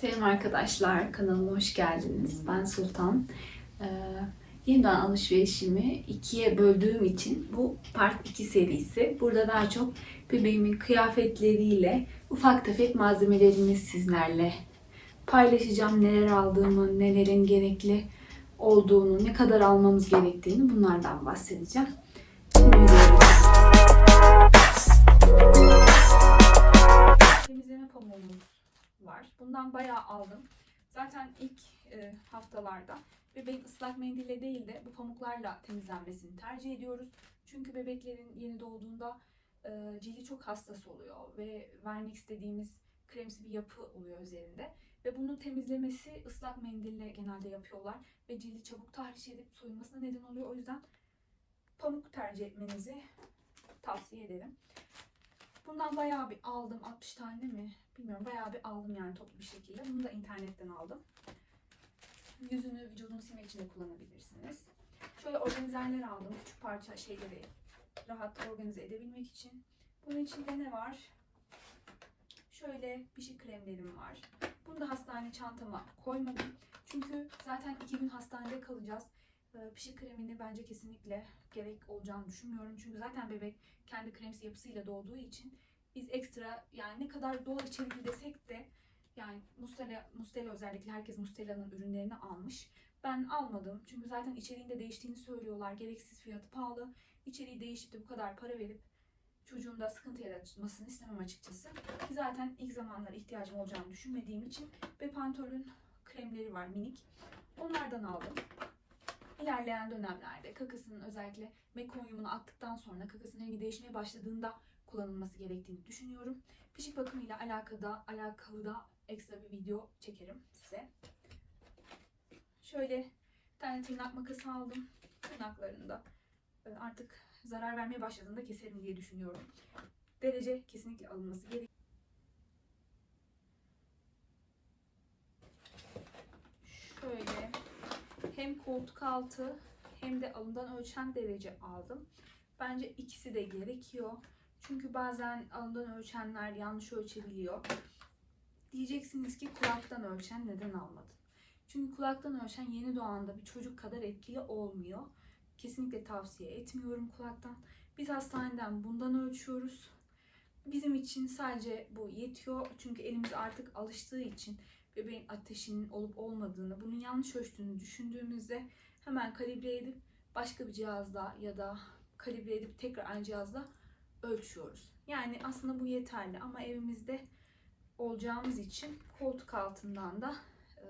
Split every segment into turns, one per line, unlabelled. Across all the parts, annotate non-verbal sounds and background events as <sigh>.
Selam arkadaşlar, kanalıma hoş geldiniz. Ben Sultan. Ee, yeniden alışverişimi ikiye böldüğüm için bu part 2 serisi. Burada daha çok bebeğimin kıyafetleriyle ufak tefek malzemelerimi sizlerle paylaşacağım. Neler aldığımı, nelerin gerekli olduğunu, ne kadar almamız gerektiğini bunlardan bahsedeceğim. Şimdi Temizleme pamuğumuz var. Bundan bayağı aldım. Zaten ilk e, haftalarda bebeğin ıslak mendille değil de bu pamuklarla temizlenmesini tercih ediyoruz. Çünkü bebeklerin yeni doğduğunda e, cildi çok hassas oluyor ve vermek istediğimiz kremsi bir yapı oluyor üzerinde. Ve bunu temizlemesi ıslak mendille genelde yapıyorlar ve cildi çabuk tahriş edip soyulmasına neden oluyor. O yüzden pamuk tercih etmenizi tavsiye ederim. Bundan bayağı bir aldım. 60 tane mi? Bilmiyorum. Bayağı bir aldım yani toplu bir şekilde. Bunu da internetten aldım. Yüzünü, vücudunu silmek için de kullanabilirsiniz. Şöyle organizerler aldım. Küçük parça şeyleri rahat organize edebilmek için. Bunun içinde ne var? Şöyle pişik kremlerim var. Bunu da hastane çantama koymadım. Çünkü zaten iki gün hastanede kalacağız. Ee, Pişik kremini bence kesinlikle gerek olacağını düşünmüyorum. Çünkü zaten bebek kendi kremsi yapısıyla doğduğu için biz ekstra yani ne kadar doğal içerikli desek de yani Mustela, Mustela özellikle herkes Mustela'nın ürünlerini almış. Ben almadım çünkü zaten içeriğinde değiştiğini söylüyorlar. Gereksiz fiyatı pahalı. İçeriği değişip de bu kadar para verip çocuğumda sıkıntı yaratmasını istemem açıkçası. Ki zaten ilk zamanlar ihtiyacım olacağını düşünmediğim için Bepantol'ün kremleri var minik. Onlardan aldım. İlerleyen dönemlerde kakasının özellikle mekonyumunu attıktan sonra kakasının rengi değişmeye başladığında kullanılması gerektiğini düşünüyorum. Pişik bakımıyla alakada, alakalı da ekstra bir video çekerim size. Şöyle bir tane tırnak makası aldım. Tırnaklarında e, artık zarar vermeye başladığında keserim diye düşünüyorum. Derece kesinlikle alınması gerekiyor. Şöyle hem koltuk altı hem de alından ölçen derece aldım. Bence ikisi de gerekiyor. Çünkü bazen alından ölçenler yanlış ölçebiliyor. Diyeceksiniz ki kulaktan ölçen neden almadın? Çünkü kulaktan ölçen yeni doğanda bir çocuk kadar etkili olmuyor. Kesinlikle tavsiye etmiyorum kulaktan. Biz hastaneden bundan ölçüyoruz. Bizim için sadece bu yetiyor. Çünkü elimiz artık alıştığı için bebeğin ateşinin olup olmadığını, bunun yanlış ölçtüğünü düşündüğümüzde hemen kalibre edip başka bir cihazla ya da kalibre edip tekrar aynı cihazla ölçüyoruz. Yani aslında bu yeterli ama evimizde olacağımız için koltuk altından da e,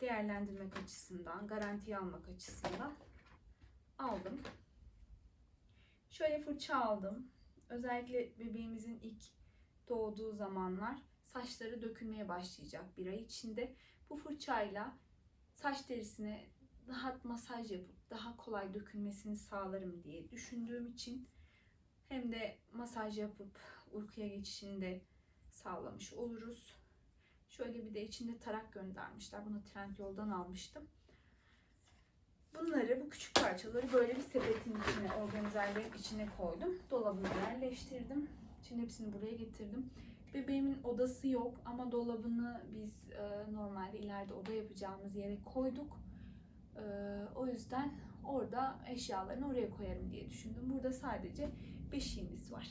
değerlendirmek açısından, garantiye almak açısından aldım. Şöyle fırça aldım. Özellikle bebeğimizin ilk doğduğu zamanlar saçları dökülmeye başlayacak bir ay içinde. Bu fırçayla saç derisine rahat masaj yapıp daha kolay dökülmesini sağlarım diye düşündüğüm için hem de masaj yapıp uykuya geçişini de sağlamış oluruz. Şöyle bir de içinde tarak göndermişler. Bunu Trendyol'dan almıştım. Bunları, bu küçük parçaları böyle bir sepetin içine, organizerlerin içine koydum. Dolabıma yerleştirdim. Şimdi hepsini buraya getirdim. Bebeğimin odası yok ama dolabını biz e, normalde ileride oda yapacağımız yere koyduk. E, o yüzden orada eşyalarını oraya koyarım diye düşündüm. Burada sadece beşiğimiz var.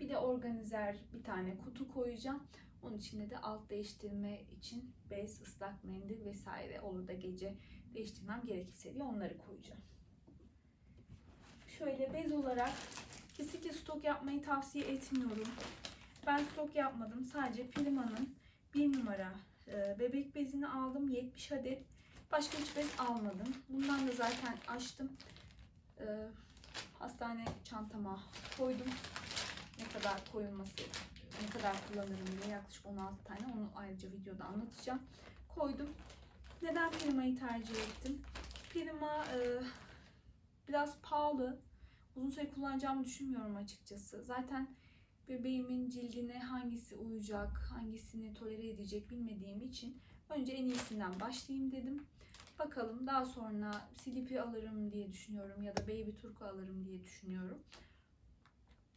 Bir de organizer bir tane kutu koyacağım. Onun içinde de alt değiştirme için bez, ıslak mendil vesaire olur da gece değiştirmem gerekirse diye onları koyacağım. Şöyle bez olarak kesinlikle stok yapmayı tavsiye etmiyorum. Ben stok yapmadım. Sadece Prima'nın bir numara e, bebek bezini aldım. 70 adet. Başka hiç bez almadım. Bundan da zaten açtım. E, hastane çantama koydum. Ne kadar koyulması, ne kadar kullanırım diye yaklaşık 16 tane. Onu ayrıca videoda anlatacağım. Koydum. Neden Prima'yı tercih ettim? Prima e, biraz pahalı. Uzun süre kullanacağımı düşünmüyorum açıkçası. Zaten bebeğimin cildine hangisi uyacak, hangisini tolere edecek bilmediğim için önce en iyisinden başlayayım dedim. Bakalım daha sonra Sleepy alırım diye düşünüyorum ya da Baby Turku alırım diye düşünüyorum.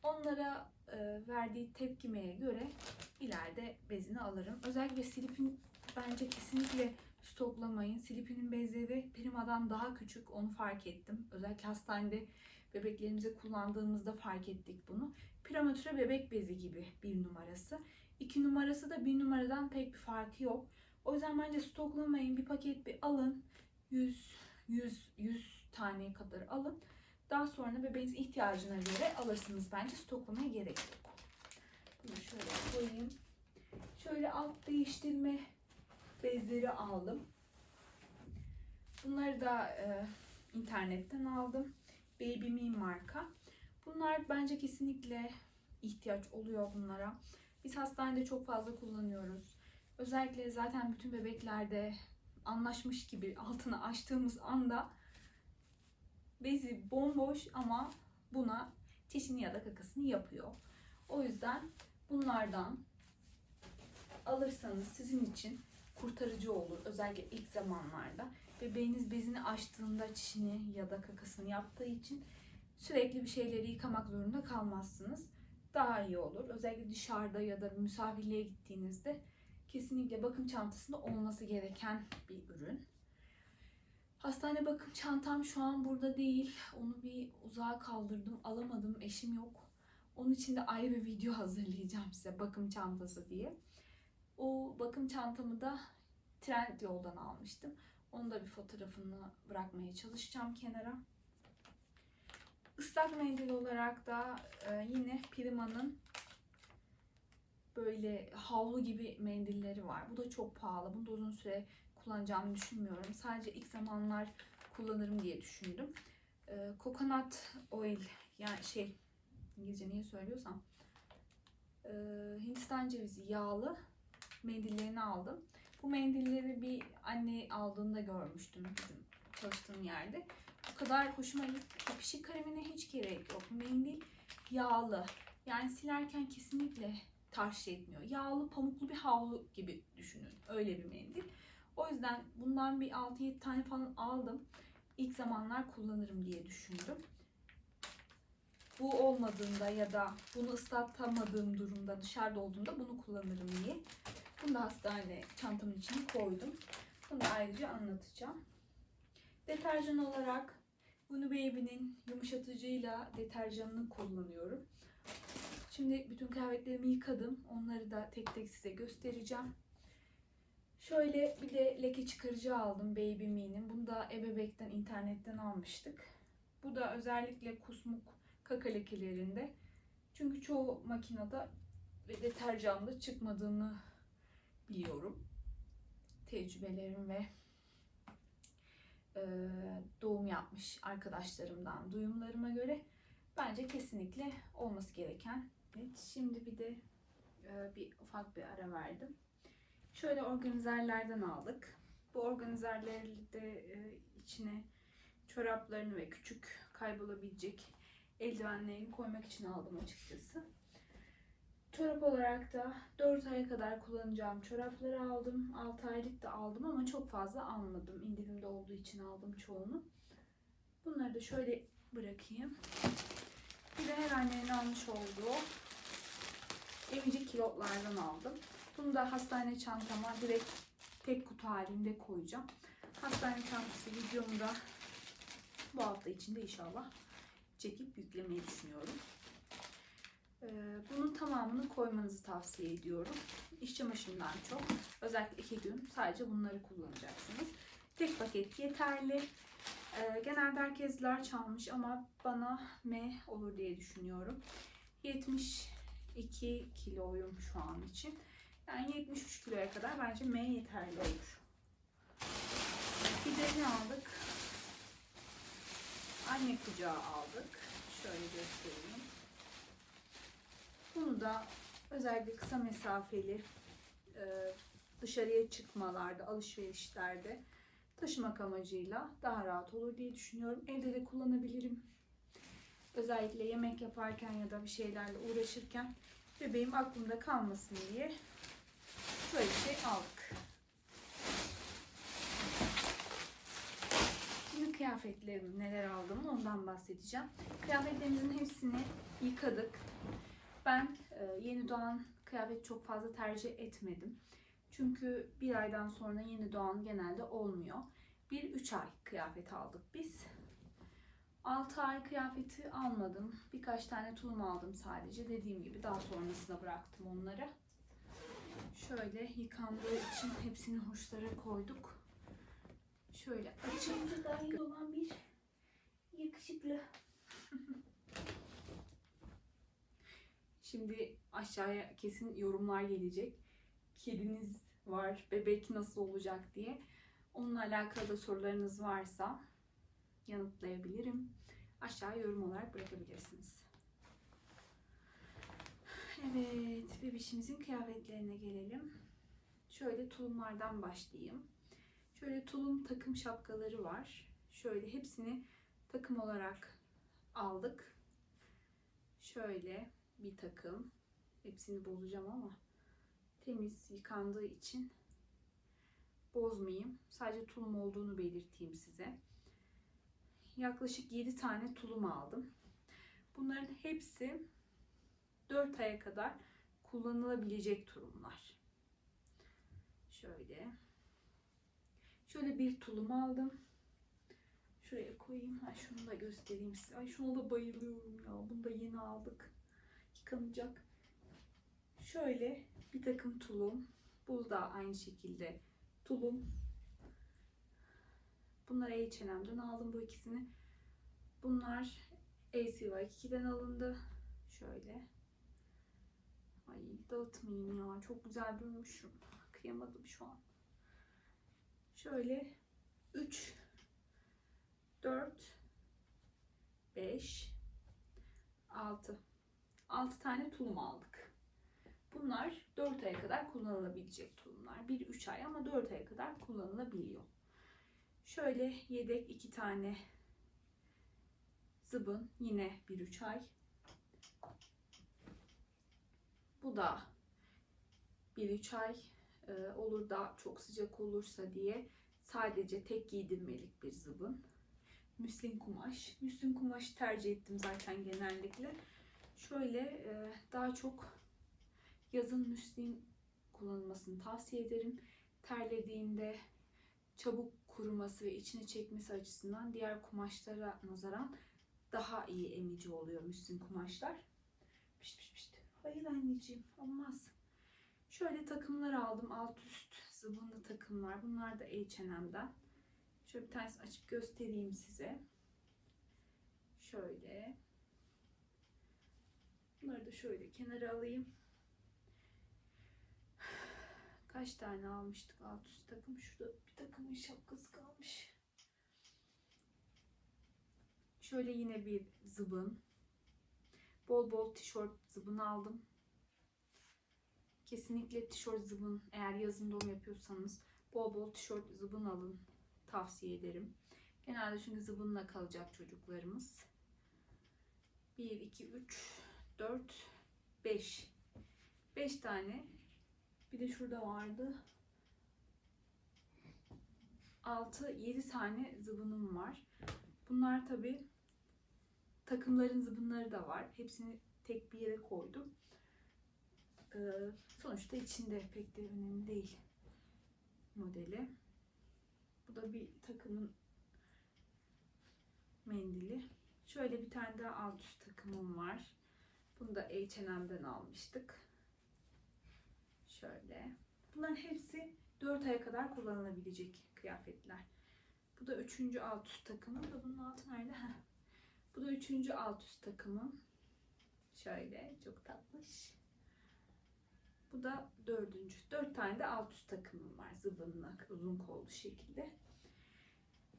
Onlara e, verdiği tepkimeye göre ileride bezini alırım. Özellikle Silip'in bence kesinlikle stoklamayın. Silip'in bezleri Prima'dan daha küçük onu fark ettim. Özellikle hastanede bebeklerimize kullandığımızda fark ettik bunu. Prematüre bebek bezi gibi bir numarası. İki numarası da bir numaradan pek bir farkı yok. O yüzden bence stoklamayın. Bir paket bir alın. 100, 100, 100 tane kadar alın. Daha sonra bebeğinizin ihtiyacına göre alırsınız. Bence stoklamaya gerek yok. Bunu şöyle koyayım. Şöyle alt değiştirme bezleri aldım. Bunları da e, internetten aldım. Baby Me marka. Bunlar bence kesinlikle ihtiyaç oluyor bunlara. Biz hastanede çok fazla kullanıyoruz. Özellikle zaten bütün bebeklerde anlaşmış gibi altını açtığımız anda bezi bomboş ama buna çişini ya da kakasını yapıyor. O yüzden bunlardan alırsanız sizin için kurtarıcı olur. Özellikle ilk zamanlarda. Bebeğiniz bezini açtığında çişini ya da kakasını yaptığı için sürekli bir şeyleri yıkamak zorunda kalmazsınız. Daha iyi olur. Özellikle dışarıda ya da misafirliğe gittiğinizde kesinlikle bakım çantasında olması gereken bir ürün. Hastane bakım çantam şu an burada değil. Onu bir uzağa kaldırdım. Alamadım. Eşim yok. Onun için de ayrı bir video hazırlayacağım size bakım çantası diye. O bakım çantamı da Trend yoldan almıştım. Onu da bir fotoğrafını bırakmaya çalışacağım kenara. Islak mendil olarak da e, yine Prima'nın böyle havlu gibi mendilleri var. Bu da çok pahalı. Bunu da uzun süre kullanacağımı düşünmüyorum. Sadece ilk zamanlar kullanırım diye düşündüm. E, coconut oil yani şey İngilizce niye söylüyorsam e, Hindistan cevizi yağlı mendillerini aldım. Bu mendilleri bir anne aldığında görmüştüm bizim çalıştığım yerde. O kadar hoşuma gitti. Pişik kremine hiç gerek yok. Mendil yağlı. Yani silerken kesinlikle tavsiye etmiyor. Yağlı pamuklu bir havlu gibi düşünün. Öyle bir mendil. O yüzden bundan bir 6-7 tane falan aldım. İlk zamanlar kullanırım diye düşündüm. Bu olmadığında ya da bunu ıslatamadığım durumda dışarıda olduğunda bunu kullanırım diye. Bunu da hastane çantamın içine koydum. Bunu da ayrıca anlatacağım. Deterjan olarak Bunu Baby'nin yumuşatıcıyla deterjanını kullanıyorum. Şimdi bütün kıyafetlerimi yıkadım. Onları da tek tek size göstereceğim. Şöyle bir de leke çıkarıcı aldım Baby Me'nin. Bunu da ebebekten internetten almıştık. Bu da özellikle kusmuk kaka lekelerinde. Çünkü çoğu makinede ve deterjanda çıkmadığını biliyorum. Tecrübelerim ve e, doğum yapmış arkadaşlarımdan duyumlarıma göre bence kesinlikle olması gereken. Evet, şimdi bir de e, bir ufak bir ara verdim. Şöyle organizerlerden aldık. Bu organizerleri de e, içine çoraplarını ve küçük kaybolabilecek eldivenlerini koymak için aldım açıkçası. Çorap olarak da 4 aya kadar kullanacağım çorapları aldım. 6 aylık da aldım ama çok fazla almadım. İndirimde olduğu için aldım çoğunu. Bunları da şöyle bırakayım. Bir de her annenin almış olduğu emicik kilotlardan aldım. Bunu da hastane çantama direkt tek kutu halinde koyacağım. Hastane çantası videomu da bu hafta içinde inşallah çekip yüklemeyi düşünüyorum. Ee, bunun tamamını koymanızı tavsiye ediyorum. İş çamaşırından çok. Özellikle iki gün sadece bunları kullanacaksınız. Tek paket yeterli. Ee, genelde herkes large almış ama bana M olur diye düşünüyorum. 72 kiloyum şu an için. Yani 73 kiloya kadar bence M yeterli olur. Bir de aldık? Anne kucağı aldık. Şöyle göstereyim. Bunu da özellikle kısa mesafeli e, dışarıya çıkmalarda, alışverişlerde taşımak amacıyla daha rahat olur diye düşünüyorum. Evde de kullanabilirim. Özellikle yemek yaparken ya da bir şeylerle uğraşırken bebeğim aklımda kalmasın diye böyle bir şey aldık. Şimdi kıyafetlerimi neler aldım ondan bahsedeceğim. Kıyafetlerimizin hepsini yıkadık. Ben e, yeni doğan kıyafet çok fazla tercih etmedim. Çünkü bir aydan sonra yeni doğan genelde olmuyor. Bir üç ay kıyafet aldık biz. 6 ay kıyafeti almadım. Birkaç tane tulum aldım sadece. Dediğim gibi daha sonrasında bıraktım onları. Şöyle yıkandığı için hepsini hoşlara koyduk. Şöyle açınca dahil olan bir yakışıklı. <laughs> Şimdi aşağıya kesin yorumlar gelecek. Kediniz var, bebek nasıl olacak diye. Onunla alakalı da sorularınız varsa yanıtlayabilirim. Aşağıya yorum olarak bırakabilirsiniz. Evet, bebişimizin kıyafetlerine gelelim. Şöyle tulumlardan başlayayım. Şöyle tulum takım şapkaları var. Şöyle hepsini takım olarak aldık. Şöyle bir takım. Hepsini bozacağım ama temiz yıkandığı için bozmayayım. Sadece tulum olduğunu belirteyim size. Yaklaşık 7 tane tulum aldım. Bunların hepsi 4 aya kadar kullanılabilecek tulumlar. Şöyle. Şöyle bir tulum aldım. Şuraya koyayım. Ha, şunu da göstereyim size. Ay şuna da bayılıyorum ya. Bunu da yeni aldık. Yıkanacak. Şöyle bir takım tulum. Bu da aynı şekilde tulum. Bunları H&M'den aldım bu ikisini. Bunlar ACY2'den alındı. Şöyle. Ay dağıtmayayım ya. Çok güzel durmuşum. Kıyamadım şu an. Şöyle 3 4 5 6 6 tane tulum aldık. Bunlar 4 aya kadar kullanılabilecek tulumlar. Bir 3 ay ama 4 aya kadar kullanılabiliyor. Şöyle yedek 2 tane zıbın yine 1-3 ay. Bu da 1-3 ay e, olur da çok sıcak olursa diye sadece tek giydirmelik bir zıbın. Müslin kumaş. Müslin kumaş tercih ettim zaten genellikle. Şöyle e, daha çok yazın müslin kullanılmasını tavsiye ederim. Terlediğinde çabuk kuruması ve içine çekmesi açısından diğer kumaşlara nazaran daha iyi emici oluyor müslin kumaşlar. Pişt pişt pişt. Hayır anneciğim olmaz. Şöyle takımlar aldım. Alt üst zıbınlı takımlar. Bunlar da H&M'den. Şöyle bir tanesi açıp göstereyim size. Şöyle. Bunları da şöyle kenara alayım. Kaç tane almıştık alt üst takım? Şurada bir takımın şapkası kalmış. Şöyle yine bir zıbın. Bol bol tişört zıbın aldım. Kesinlikle tişört zıbın eğer yazın doğum yapıyorsanız bol bol tişört zıbın alın. Tavsiye ederim. Genelde çünkü zıbınla kalacak çocuklarımız. 1, 2, 3, 4, 5. 5 tane. Bir de şurada vardı. 6, 7 tane zıbınım var. Bunlar tabi takımların zıbınları da var. Hepsini tek bir yere koydum. Ee, sonuçta içinde pek de önemli değil modeli. Bu da bir takımın mendili. Şöyle bir tane daha alt üst takımım var. Bunu da H&M'den almıştık. Şöyle. Bunların hepsi 4 aya kadar kullanılabilecek kıyafetler. Bu da üçüncü alt üst takımım. Da bunun altı nerede? Heh. Bu da üçüncü alt üst takımım. Şöyle çok tatlış. Bu da dördüncü. Dört tane de alt üst takımım var. Zıbınla uzun kollu şekilde.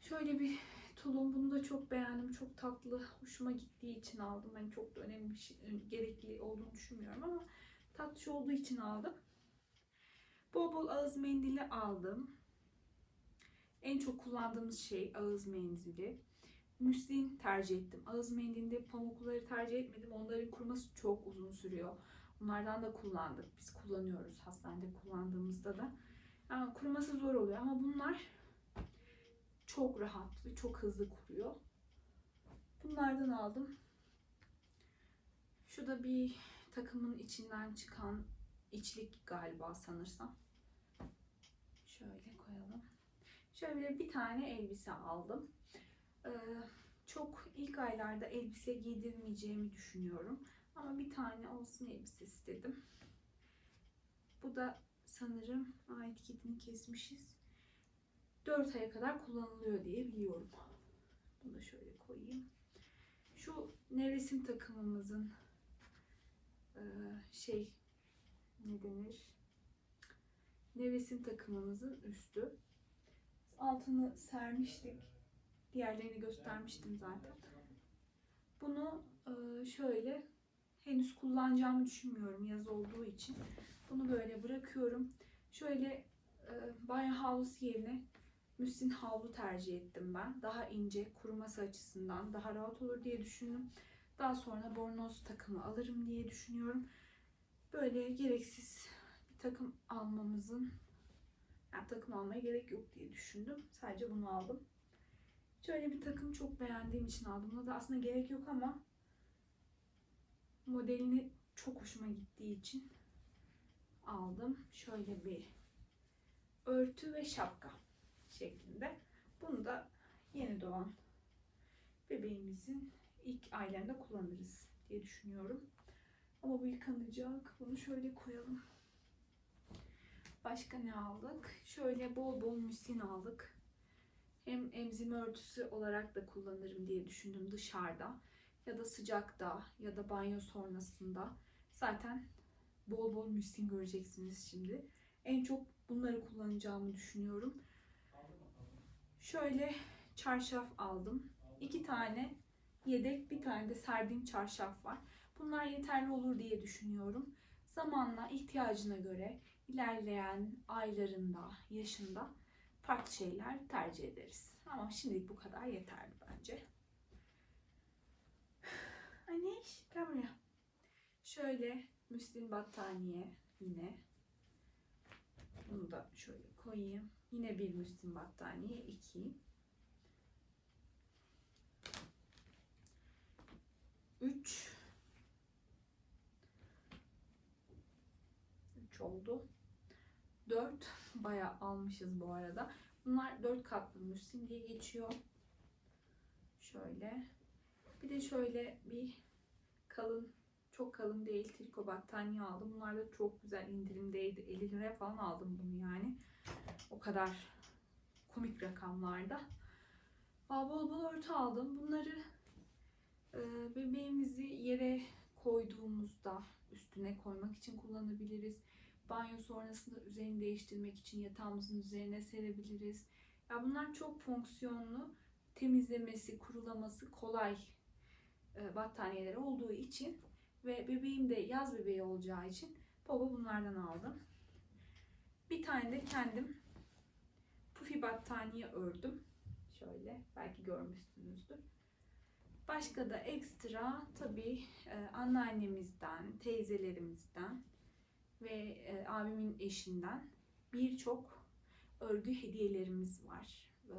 Şöyle bir tulum. Bunu da çok beğendim. Çok tatlı. Hoşuma gittiği için aldım. Hani çok da önemli bir şey, gerekli olduğunu düşünmüyorum ama tatlış olduğu için aldım. Bol bol ağız mendili aldım. En çok kullandığımız şey ağız mendili. Müslin tercih ettim. Ağız mendilinde pamukları tercih etmedim. Onların kuruması çok uzun sürüyor. Onlardan da kullandık. Biz kullanıyoruz hastanede kullandığımızda da. Yani kuruması zor oluyor ama bunlar çok rahat ve çok hızlı kuruyor. Bunlardan aldım. Şu da bir takımın içinden çıkan içlik galiba sanırsam. Şöyle koyalım. Şöyle bir tane elbise aldım. Ee, çok ilk aylarda elbise giydirmeyeceğimi düşünüyorum. Ama bir tane olsun elbise istedim. Bu da sanırım aa, etiketini kesmişiz. 4 aya kadar kullanılıyor diye biliyorum. Bunu şöyle koyayım. Şu nevresim takımımızın e, şey ne denir? Nevresim takımımızın üstü. Altını sermiştik. Diğerlerini göstermiştim zaten. Bunu e, şöyle henüz kullanacağımı düşünmüyorum yaz olduğu için. Bunu böyle bırakıyorum. Şöyle e, banyo havlusu yerine müslin havlu tercih ettim ben. Daha ince, kuruması açısından daha rahat olur diye düşündüm. Daha sonra bornoz takımı alırım diye düşünüyorum. Böyle gereksiz bir takım almamızın yani takım almaya gerek yok diye düşündüm. Sadece bunu aldım. Şöyle bir takım çok beğendiğim için aldım. Buna da aslında gerek yok ama modelini çok hoşuma gittiği için aldım. Şöyle bir örtü ve şapka şeklinde. Bunu da yeni doğan bebeğimizin ilk aylarında kullanırız diye düşünüyorum. Ama bu yıkanacak. Bunu şöyle koyalım. Başka ne aldık? Şöyle bol bol müslin aldık. Hem emzirme örtüsü olarak da kullanırım diye düşündüm dışarıda. Ya da sıcakta ya da banyo sonrasında. Zaten bol bol müslin göreceksiniz şimdi. En çok bunları kullanacağımı düşünüyorum. Şöyle çarşaf aldım. İki tane yedek bir tane de serdiğim çarşaf var. Bunlar yeterli olur diye düşünüyorum. Zamanla ihtiyacına göre ilerleyen aylarında, yaşında farklı şeyler tercih ederiz. Ama şimdilik bu kadar yeterli bence. Anne gel buraya. Şöyle müslin battaniye yine. Bunu da şöyle koyayım. Yine bir müslin battaniye. iki. Üç. Üç oldu. Dört. Bayağı almışız bu arada. Bunlar dört katlı müslin diye geçiyor. Şöyle. Bir de şöyle bir kalın, çok kalın değil triko battaniye aldım. Bunlar da çok güzel indirimdeydi. 50 liraya falan aldım bunu yani. O kadar komik rakamlarda. Aa, bol bol örtü aldım. Bunları e, bebeğimizi yere koyduğumuzda üstüne koymak için kullanabiliriz. Banyo sonrasında üzerini değiştirmek için yatağımızın üzerine serebiliriz. Ya bunlar çok fonksiyonlu, temizlemesi, kurulaması kolay e, battaniyeler olduğu için ve bebeğim de yaz bebeği olacağı için baba bunlardan aldım. Bir tane de kendim pufi battaniye ördüm. Şöyle belki görmüşsünüzdür. Başka da ekstra tabii e, anneannemizden, teyzelerimizden ve e, abimin eşinden birçok örgü hediyelerimiz var. E,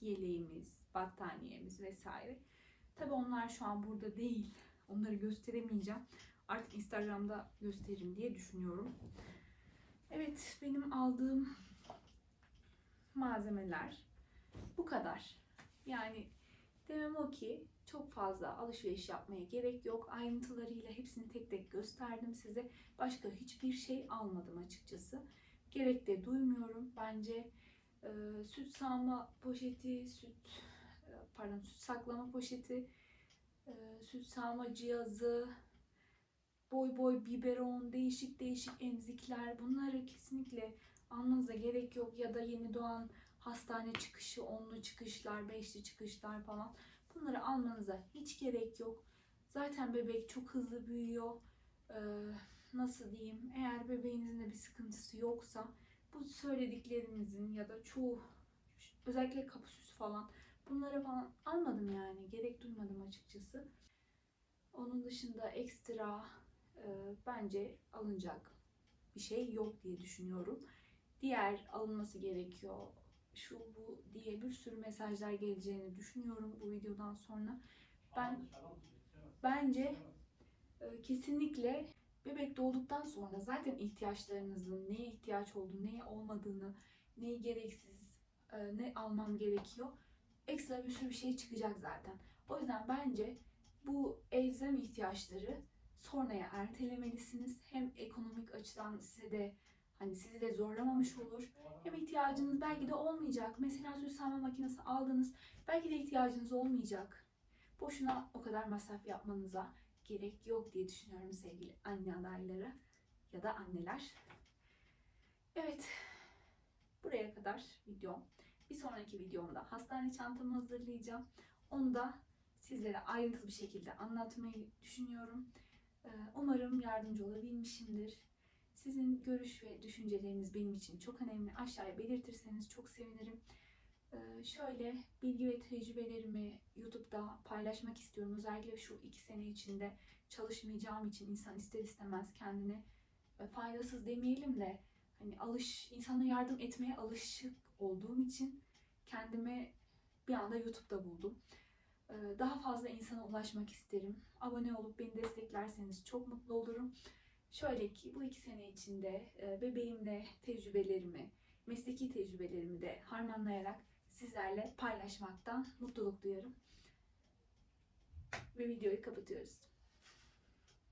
yeleğimiz, battaniyemiz vesaire. Tabii onlar şu an burada değil. Onları gösteremeyeceğim. Artık Instagram'da gösteririm diye düşünüyorum. Evet, benim aldığım malzemeler bu kadar. Yani demem o ki çok fazla alışveriş yapmaya gerek yok. Ayrıntılarıyla hepsini tek tek gösterdim size. Başka hiçbir şey almadım açıkçası. Gerek de duymuyorum. Bence e, süt sağma poşeti, süt e, pardon süt saklama poşeti, e, süt sağma cihazı, boy boy biberon, değişik değişik emzikler bunları kesinlikle almanıza gerek yok. Ya da yeni doğan hastane çıkışı, onlu çıkışlar, beşli çıkışlar falan. Bunları almanıza hiç gerek yok. Zaten bebek çok hızlı büyüyor. Ee, nasıl diyeyim? Eğer bebeğinizin de bir sıkıntısı yoksa bu söylediklerimizin ya da çoğu özellikle kapı süsü falan bunlara falan almadım yani. Gerek duymadım açıkçası. Onun dışında ekstra e, bence alınacak bir şey yok diye düşünüyorum. Diğer alınması gerekiyor şu bu diye bir sürü mesajlar geleceğini düşünüyorum bu videodan sonra. Ben bence e, kesinlikle bebek doğduktan sonra zaten ihtiyaçlarınızın neye ihtiyaç olduğunu, neye olmadığını, neyi gereksiz, e, ne almam gerekiyor. Ekstra bir sürü bir şey çıkacak zaten. O yüzden bence bu elzem ihtiyaçları sonraya ertelemelisiniz. Hem ekonomik açıdan size de hani sizi de zorlamamış olur. Hem ihtiyacınız belki de olmayacak. Mesela sağma makinesi aldınız. Belki de ihtiyacınız olmayacak. Boşuna o kadar masraf yapmanıza gerek yok diye düşünüyorum sevgili anne adayları ya da anneler. Evet. Buraya kadar videom. Bir sonraki videomda hastane çantamı hazırlayacağım. Onu da sizlere ayrıntılı bir şekilde anlatmayı düşünüyorum. Ee, Umarım yardımcı olabilmişimdir. Sizin görüş ve düşünceleriniz benim için çok önemli. Aşağıya belirtirseniz çok sevinirim. Ee, Şöyle bilgi ve tecrübelerimi YouTube'da paylaşmak istiyorum. Özellikle şu iki sene içinde çalışmayacağım için insan ister istemez kendini e, faydasız demeyelim de hani alış insana yardım etmeye alışık olduğum için kendimi bir anda YouTube'da buldum. Ee, Daha fazla insana ulaşmak isterim. Abone olup beni desteklerseniz çok mutlu olurum. Şöyle ki bu iki sene içinde e, bebeğimle tecrübelerimi, mesleki tecrübelerimi de harmanlayarak sizlerle paylaşmaktan mutluluk duyarım. Ve videoyu kapatıyoruz.